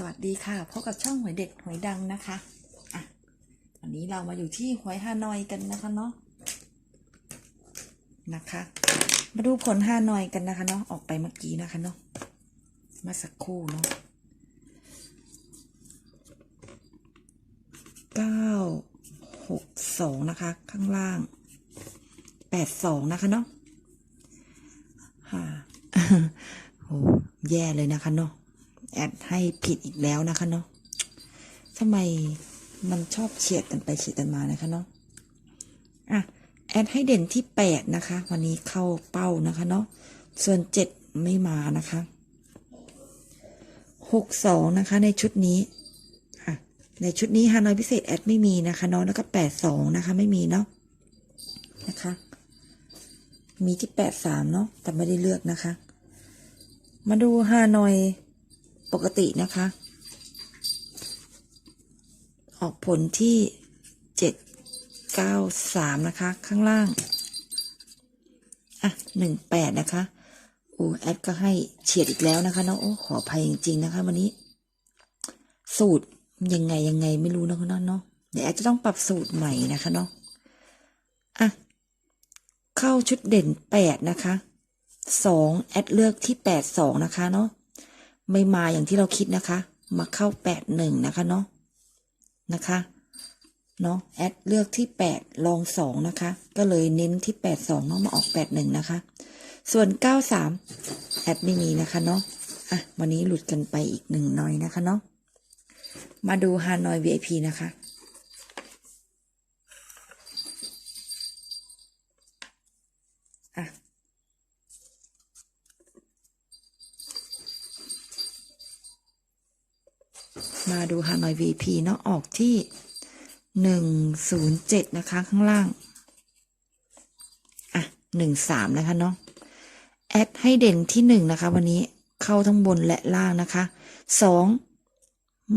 สวัสดีค่ะพบกับช่องหวยเด็ดหวยดังนะคะอะวันนี้เรามาอยู่ที่หวยฮานอยกันนะคะเนาะนะคะ มาดูผลฮานอยกันนะคะเนาะออกไปเมื่อกี้นะคะเนาะเมาสักครู่เนาะเก้าหกสองนะคะ ข้างล่างแปดสองนะคะเนาะค่ะโหแย่เลยนะคะเนาะ แอดให้ผิดอีกแล้วนะคะเนาะทำไมมันชอบเฉียดกันไปเฉียดกันมานะคะเนาะอะแอดให้เด่นที่แปดนะคะ วันนี้เข้าเป้านะคะเนาะส่วนเจ็ดไม่มานะคะหกสองนะคะ ในชุดนี้่ะในชุดนี้ฮานอยพิเศษแอดไม่มีนะคะเนาะแล้วก็แปดสองนะคะ ไม่มีเนาะนะคะ มีที่แปดสามเนาะแต่ไม่ได้เลือกนะคะ มาดูฮานอย ปกตินะคะ ออกผลที่เจ็ดเก้าสามนะคะ ข้างล่าง อะหนึ่งแปดนะคะโอ้แอดก็ให้เฉียดอีกแล้วนะคะเนาะโอ้ขออภัยจริงๆนะคะ วันนี้ สูตรยังไงยังไงไม่รู้นะคะเนาะเนาะเดี๋ยวแอดจะต้องปรับสูตรใหม่นะคะเนาะอะเข้าชุดเด่นแปดนะคะสองแอดเลือกที่แปดสองนะคะเนาะ ไม่มาอย่างที่เราคิดนะคะ มาเข้าแปดหนึ่งนะคะเนาะนะคะเนาะแอดเลือกที่แปดลองสองนะคะ ก็เลยเน้นที่แปดสองเนาะมาออกแปดหนึ่งนะคะ ส่วนเก้าสามแอดไม่มีนะคะเนาะอะวันนี้หลุดกันไปอีกหนึ่งหน่อยนะคะเนาะมาดูฮานอย VIP นะคะอะ มาดูฮานอย VP เนาะออกที่หนึ่งศูนย์เจ็ดนะคะข้างล่าง อะหนึ่งสามนะคะเนาะแอดให้เด่นที่หนึ่งนะคะ วันนี้เข้าทั้งบนและล่างนะคะสอง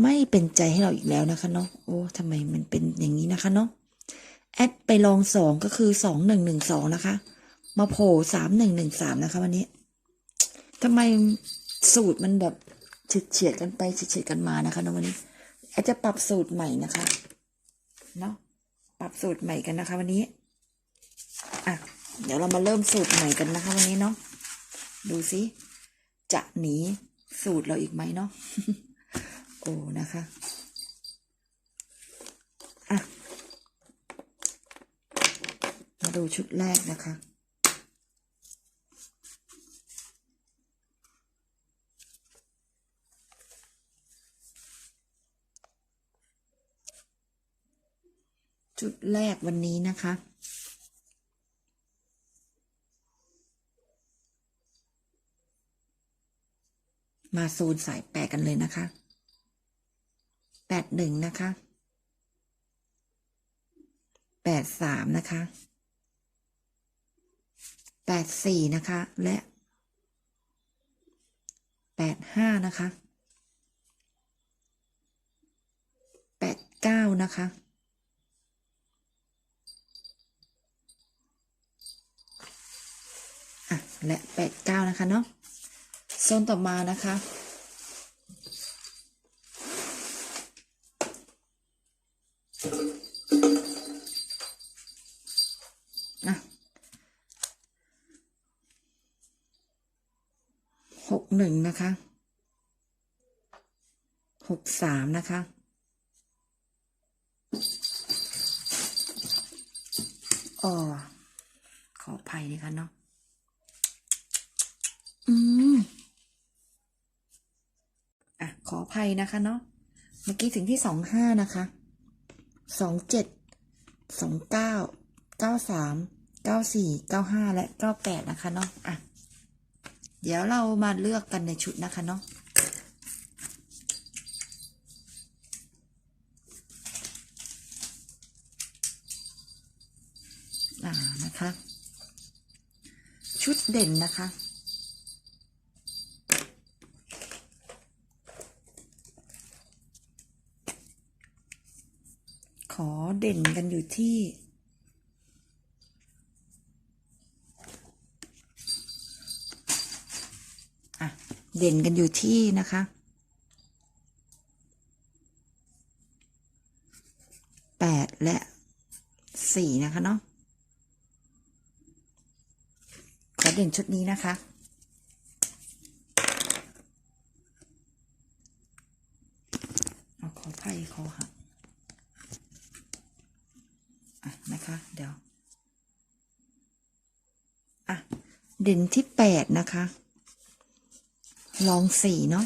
ไม่เป็นใจให้เราอีกแล้วนะคะเนาะโอ้ทำไมมันเป็นอย่างนี้นะคะเนาะแอดไปลองสองก็คือสองหนึ่งหนึ่งสองนะคะ มาโผล่สามหนึ่งหนึ่งสามนะคะ วันนี้ทำไมสูตรมันแบบ เฉียดเฉียดกันไปเฉียดเฉียดกันมานะคะนะวันนี้อดจะปรับสูตรใหม่นะคะเนาะปรับสูตรใหม่กันนะคะ วันนี้อะเดี๋ยวเรามาเริ่มสูตรใหม่กันนะคะ วันนี้เนาะดูสิจะหนีสูตรเราอีกไหมเนาะโอ้นะคะอะมาดูชุดแรกนะคะ จุดแรกวันนี้นะคะ มาโซนสายแปดกันเลยนะคะแปดหนึ่งนะคะแปดสามนะคะแปดสี่นะคะ และแปดห้านะคะแปดเก้านะคะ อะ และแปดเก้านะคะเนาะโซนต่อมานะคะอะหกหนึ่งนะคะหกสามนะคะอ๋อขออภัยนะคะเนาะ ภัยนะคะเนาะ เมื่อกี้ถึงที่สองห้านะคะสองเจ็ดสองเก้าเก้าสามเก้าสี่เก้าห้าและเก้าแปดนะคะเนาะ อะ เดี๋ยวเรามาเลือกกันในชุดนะคะเนาะอ่านะคะ ชุดเด่นนะคะ ขอเด่นกันอยู่ที่ เด่นกันอยู่ที่นะคะ แปดและสี่นะคะเนาะขอเด่นชุดนี้นะคะ ด่นที่แปดนะคะ ลองสี่เนาะ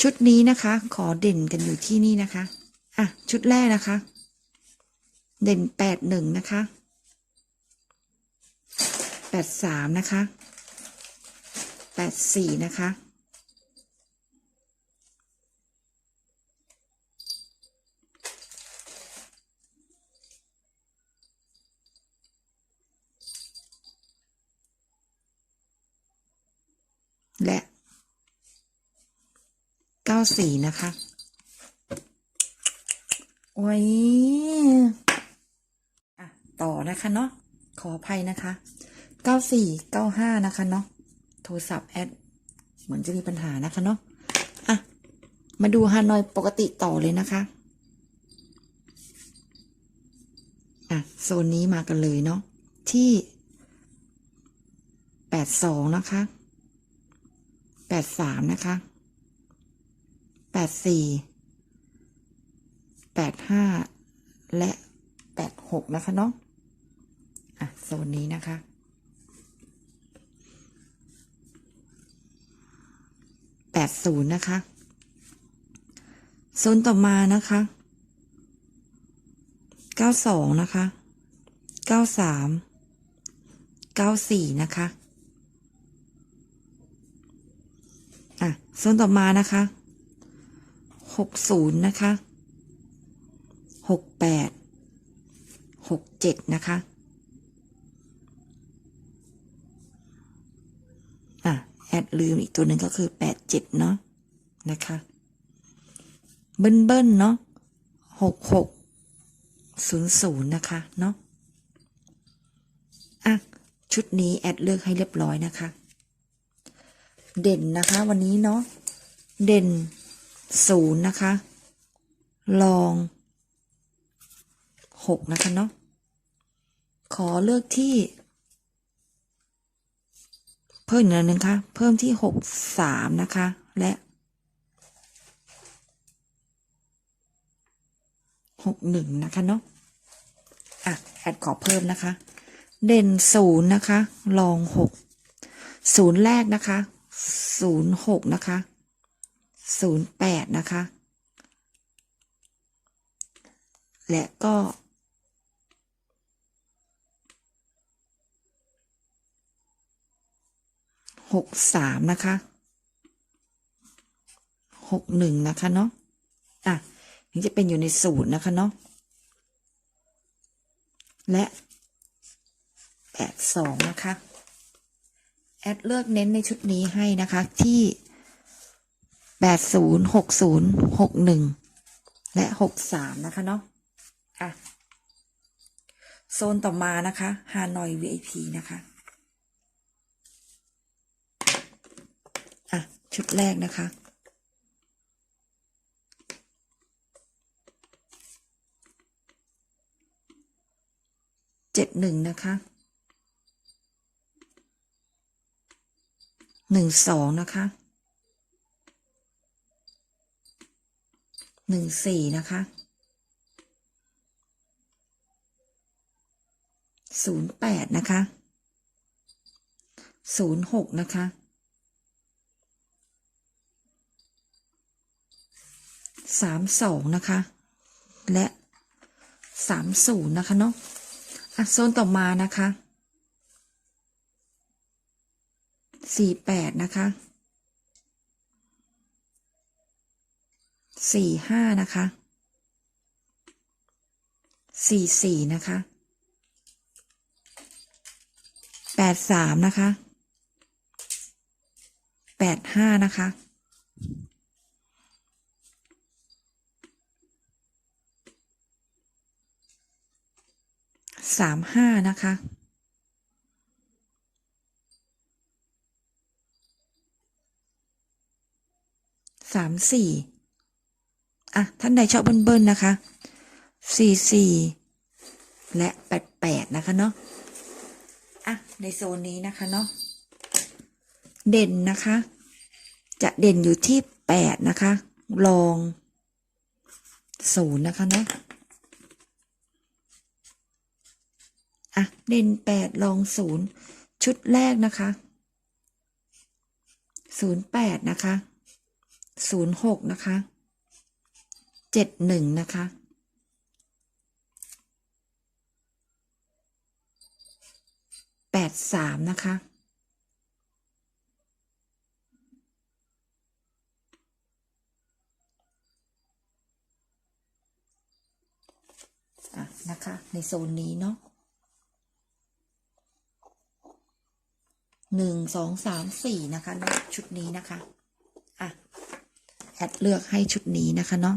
ชุดนี้นะคะ ขอเด่นกันอยู่ที่นี่นะคะ อะ ชุดแรกนะคะ เด่นแปดหนึ่งนะคะแปดสามนะคะแปดสี่นะคะ และเก้าสี่นะคะ โอ้ยอะต่อนะคะเนาะ ขออภัยนะคะเก้าสี่เก้าห้านะคะเนาะ โทรศัพท์แอด เหมือนจะมีปัญหานะคะเนาะ อะ มาดูฮานอยปกติต่อเลยนะคะ อะ โซนนี้มากันเลยเนาะ ที่แปดสองนะคะ แปดสามนะคะแปดสี่แปดห้าและแปดหกนะคะเนาะอะโซนนี้นะคะแปดศูนย์นะคะโซนต่อมานะคะเก้าสองนะคะเก้าสามเก้าสี่นะคะ อะโซนต่อมานะคะหกศูนย์นะคะหกแปดหกเจ็ดนะคะอะแอดลืมอีกตัวหนึ่งก็คือแปดเจ็ดเนาะนะคะเบิ้ลเบิ้ลเนาะหกหกศูนย์ศูนย์นะคะเนาะอะชุดนี้แอดเลือกให้เรียบร้อยนะคะ เด่นนะคะ วันนี้เนาะเด่นศูนย์นะคะ ลองหกนะคะเนาะขอเลือกที่ เพิ่มอีกหนึ่งค่ะเพิ่มที่หกสามนะคะ และหกหนึ่งนะคะเนาะอะแอดขอเพิ่มนะคะ เด่นศูนย์นะคะ ลองหกศูนย์แรกนะคะ ศูนย์หกนะคะศูนย์แปดนะคะ และก็หกสามนะคะหกหนึ่งนะคะเนาะอะนี่จะเป็นอยู่ในศูนย์นะคะเนาะและแปดสองนะคะ แอดเลือกเน้นในชุดนี้ให้นะคะที่แปดศูนย์หกศูนย์หกหนึ่งและหกสามนะคะเนาะอะโซนต่อมานะคะฮานอย VIP นะคะอะ ชุดแรกนะคะ เจ็ดหนึ่งนะคะ หนึ่งสองนะคะหนึ่งสี่นะคะศูนย์แปดนะคะศูนย์หกนะคะสามสองนะคะ และสามศูนย์นะคะเนาะอะโซนต่อมานะคะ สี่แปดนะคะสี่ห้านะคะสี่สี่นะคะแปดสามนะคะแปดห้านะคะสามห้านะคะ สามสี่อะ ท่านใดชอบเบิ้ลๆนะคะสี่สี่และแปดแปดนะคะเนาะอะ ในโซนนี้นะคะเนาะเด่นนะคะ จะเด่นอยู่ที่แปดนะคะรองศูนย์นะคะเนาะอะ เด่นแปดรองศูนย์ชุดแรกนะคะศูนย์แปดนะคะ ศูนย์หกนะคะเจ็ดหนึ่งนะคะแปดสามนะคะอะนะคะ ในโซนนี้เนาะหนึ่งสองสามสี่นะคะเนาะชุดนี้นะคะ อะ แอดเลือกให้ชุดนี้นะคะเนาะ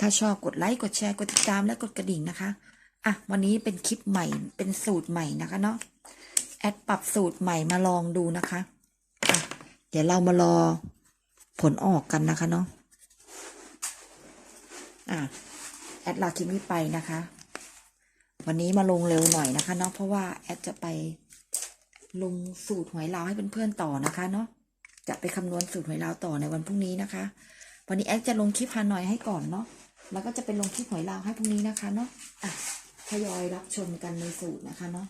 ถ้าชอบกดไลค์กดแชร์กดติดตามและกดกระดิ่งนะคะอะวันนี้เป็นคลิปใหม่เป็นสูตรใหม่นะคะเนาะแอดปรับสูตรใหม่มาลองดูนะคะอะเดี๋ยวเรามารอผลออกกันนะคะเนาะอะแอดลาคลิปนี้ไปนะคะ วันนี้มาลงเร็วหน่อยนะคะเนาะเพราะว่าแอดจะไป ลงสูตรหวยลาวให้เพื่อนๆต่อนะคะเนาะจะไปคำนวณสูตรหวยลาวต่อในวันพรุ่งนี้นะคะ วันนี้แอดจะลงคลิปฮานอยให้ก่อนเนาะแล้วก็จะเป็นลงคลิปหวยลาวให้พรุ่งนี้นะคะเนาะอะทยอยรับชมกันในสูตรนะคะเนาะ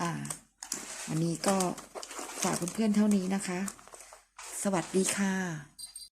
อ่าวันนี้ก็ฝากเพื่อนๆเท่านี้นะคะ สวัสดีค่ะ